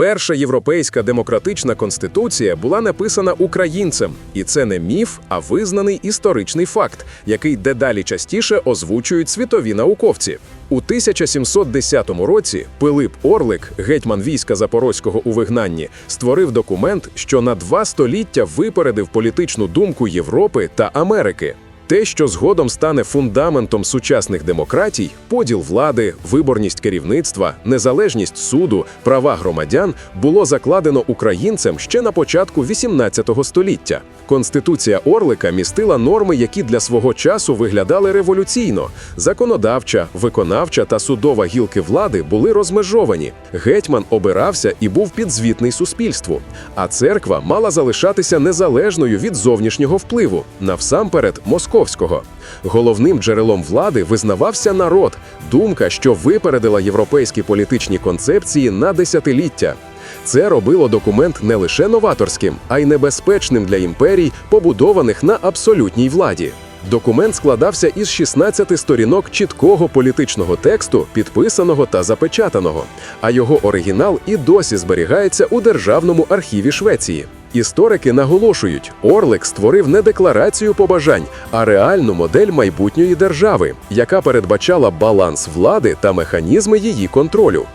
Перша європейська демократична конституція була написана українцем, і це не міф, а визнаний історичний факт, який дедалі частіше озвучують світові науковці. У 1710 році Пилип Орлик, гетьман війська Запорозького у вигнанні, створив документ, що на два століття випередив політичну думку Європи та Америки. Те, що згодом стане фундаментом сучасних демократій, поділ влади, виборність керівництва, незалежність суду, права громадян, було закладено українцем ще на початку XVIII століття. Конституція Орлика містила норми, які для свого часу виглядали революційно. Законодавча, виконавча та судова гілки влади були розмежовані. Гетьман обирався і був підзвітний суспільству. А церква мала залишатися незалежною від зовнішнього впливу, навсамперед московського. Головним джерелом влади визнавався народ, думка, що випередила європейські політичні концепції на десятиліття. Це робило документ не лише новаторським, а й небезпечним для імперій, побудованих на абсолютній владі. Документ складався із 16 сторінок чіткого політичного тексту, підписаного та запечатаного, а його оригінал і досі зберігається у Державному архіві Швеції. Історики наголошують, Орлик створив не декларацію побажань, а реальну модель майбутньої держави, яка передбачала баланс влади та механізми її контролю.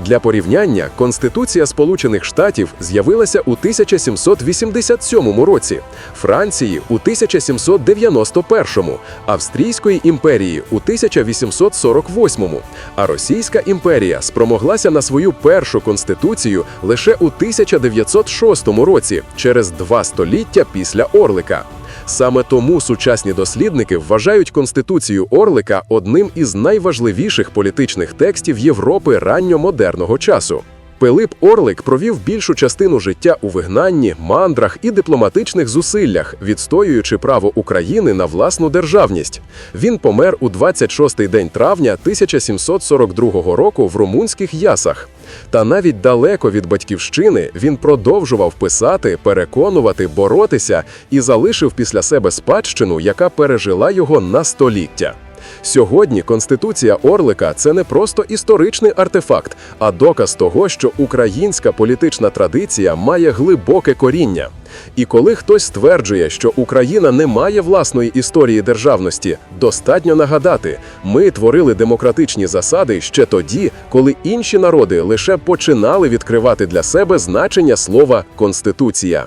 Для порівняння Конституція Сполучених Штатів з'явилася у 1787 році, Франції у 1791, Австрійської імперії у 1848, а Російська імперія спромоглася на свою першу конституцію лише у 1906 році, через два століття після Орлика. Саме тому сучасні дослідники вважають Конституцію Орлика одним із найважливіших політичних текстів Європи ранньомодерного часу. Пилип Орлик провів більшу частину життя у вигнанні, мандрах і дипломатичних зусиллях, відстоюючи право України на власну державність. Він помер у 26-й день травня 1742 року в румунських ясах. Та навіть далеко від батьківщини він продовжував писати, переконувати, боротися і залишив після себе спадщину, яка пережила його на століття. Сьогодні Конституція Орлика це не просто історичний артефакт, а доказ того, що українська політична традиція має глибоке коріння. І коли хтось стверджує, що Україна не має власної історії державності, достатньо нагадати, ми творили демократичні засади ще тоді, коли інші народи лише починали відкривати для себе значення слова Конституція.